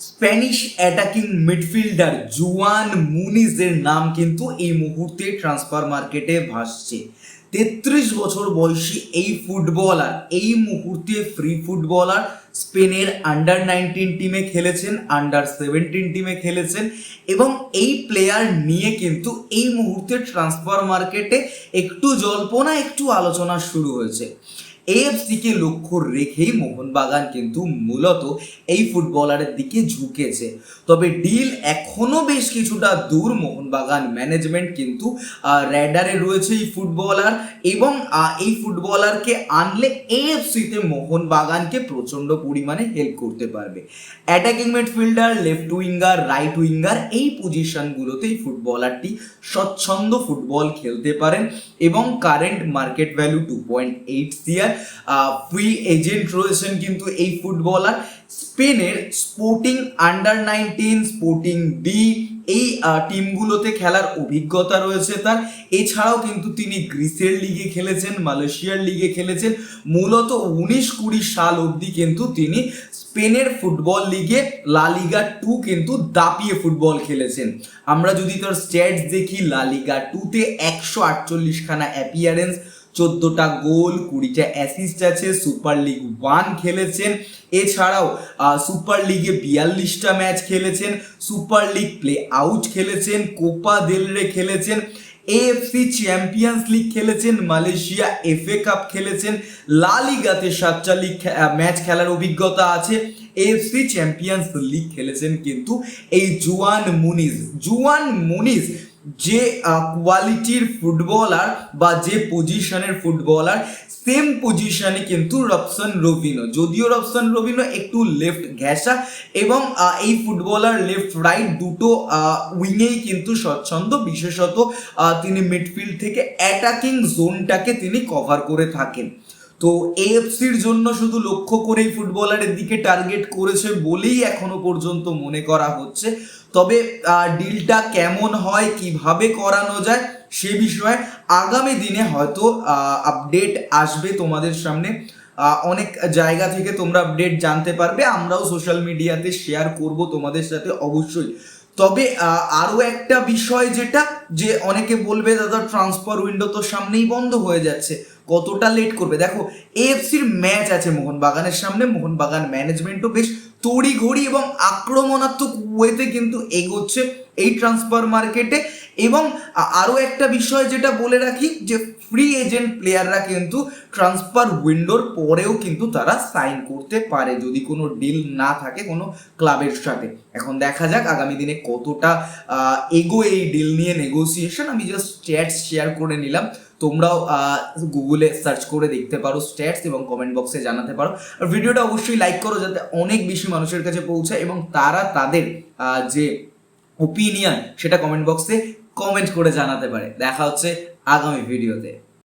Spanish attacking midfielder Juan মুনিজের নাম কিন্তু এই মুহূর্তে ট্রান্সফার মার্কেটে ভাসছে। তেত্রিশ বছর বয়সী এই ফুটবলার, এই মুহূর্তে ফ্রি ফুটবলার স্পেনের আন্ডার নাইনটিন টিমে খেলেছেন আন্ডার সেভেন্টিন টিমে খেলেছেন এবং এই প্লেয়ার নিয়ে কিন্তু এই মুহূর্তে ট্রান্সফার মার্কেটে একটু জল্পনা, একটু আলোচনা শুরু হয়েছে। এএফসিকে লক্ষ্য রেখেই মোহনবাগান কিন্তু মূলত এই ফুটবলারের দিকে ঝুঁকেছে। তবে ডিল এখনও বেশ কিছুটা দূর মোহনবাগান ম্যানেজমেন্ট কিন্তু র্যাডারে রয়েছে এই ফুটবলার এবং এই ফুটবলারকে আনলে এএফসিতে মোহনবাগানকে প্রচণ্ড পরিমাণে হেল্প করতে পারবে। Attacking midfielder left winger right winger এই পজিশনগুলোতে এই ফুটবলারটি স্বচ্ছন্দ ফুটবল খেলতে পারেন এবং current market value two point eight সিয়ার ফ্রি এজেন্ট রয়েছেন কিন্তু এই ফুটবলার স্পেনের sporting under nineteen sporting B এই টিমগুলোতে খেলার অভিজ্ঞতা রয়েছে তার। এছাড়াও কিন্তু তিনি গ্রিসের লিগে খেলেছেন, মালয়েশিয়ার লিগে খেলেছেন। মূলত উনিশ কুড়ি সাল অবধি কিন্তু তিনি স্পেনের ফুটবল লিগে লা লিগা টু কিন্তু দাপিয়ে ফুটবল খেলেছেন। আমরা যদি তার স্ট্যাটস দেখি লা লিগা টুতে একশো আটচল্লিশখানা অ্যাপিয়ারেন্স চোদ্দোটা গোল, কুড়িটা অ্যাসিস্ট আছে, সুপার লিগ ওয়ান খেলেছেন। এছাড়াও সুপার লিগে বিয়াল্লিশটা ম্যাচ খেলেছেন, সুপার লিগ প্লে আউট খেলেছেন, কোপা দেলরে খেলেছেন এএফসি চ্যাম্পিয়ন্স লিগ খেলেছেন, মালয়েশিয়া এফএ কাপ খেলেছেন লা লিগাতে সাতটা লিগ ম্যাচ খেলার অভিজ্ঞতা আছে। এএফসি চ্যাম্পিয়ন্স লিগ খেলেছেন কিন্তু এই জুয়ান মুনিজ জুয়ান মুনিজ যে কোয়ালিটির ফুটবলার বা যে পজিশনের ফুটবলার সেম পজিশনে কিন্তু রবসন রবিনো যদিও রবসন রবিনো একটু লেফট ঘেঁষা এবং এই ফুটবলার লেফট রাইট দুটো উইংয়েই কিন্তু স্বচ্ছন্দ। বিশেষত তিনি মিডফিল্ড থেকে অ্যাটাকিং জোনটাকে তিনি কভার করে থাকেন। তো এএফসির জন্য শুধু লক্ষ্য করেই ফুটবলারের দিকে টার্গেট করেছে বলেই এখনও পর্যন্ত মনে করা হচ্ছে। তবে ডিলটা কেমন হয়, কীভাবে করানো যায়, সে বিষয়ে আগামী দিনে হয়তো আপডেট আসবে তোমাদের সামনে। অনেক জায়গা থেকে তোমরা আপডেট জানতে পারবে, আমরাও সোশ্যাল মিডিয়াতে শেয়ার করব তোমাদের সাথে অবশ্যই। তবে আরও একটা বিষয় যেটা, যে অনেকে বলবে, দাদা ট্রান্সফার উইন্ডো তো সামনেই বন্ধ হয়ে যাচ্ছে। কতটা লেট করবে? দেখো এএফসির ম্যাচ আছে মোহনবাগানের সামনে। মোহনবাগান ম্যানেজমেন্টও বেশ তড়িঘড়ি এবং আক্রমণাত্মক ওয়েতে কিন্তু এগোচ্ছে এই ট্রান্সফার মার্কেটে এবং আরও একটা বিষয় যেটা বলে রাখি যে ফ্রি এজেন্ট প্লেয়াররা কিন্তু ট্রান্সফার উইন্ডোর পরেও কিন্তু তারা সাইন করতে পারে যদি কোনো ডিল না থাকে কোনো ক্লাবের সাথে। এখন দেখা যাক আগামী দিনে কতটা এগো এই ডিল নিয়ে নেগোসিয়েশন আমি জাস্ট স্ট্যাটস শেয়ার করে নিলাম। তোমরাও গুগলে সার্চ করে দেখতে পারো স্ট্যাটস এবং কমেন্ট বক্সে জানাতে পারো। আর ভিডিওটা অবশ্যই লাইক করো যাতে অনেক বেশি মানুষের কাছে পৌঁছায় এবং তারা তাদের যে ওপিনিয়ন সেটা কমেন্ট বক্সে কমেন্ট করে জানাতে পারে। দেখা হচ্ছে আগামী ভিডিওতে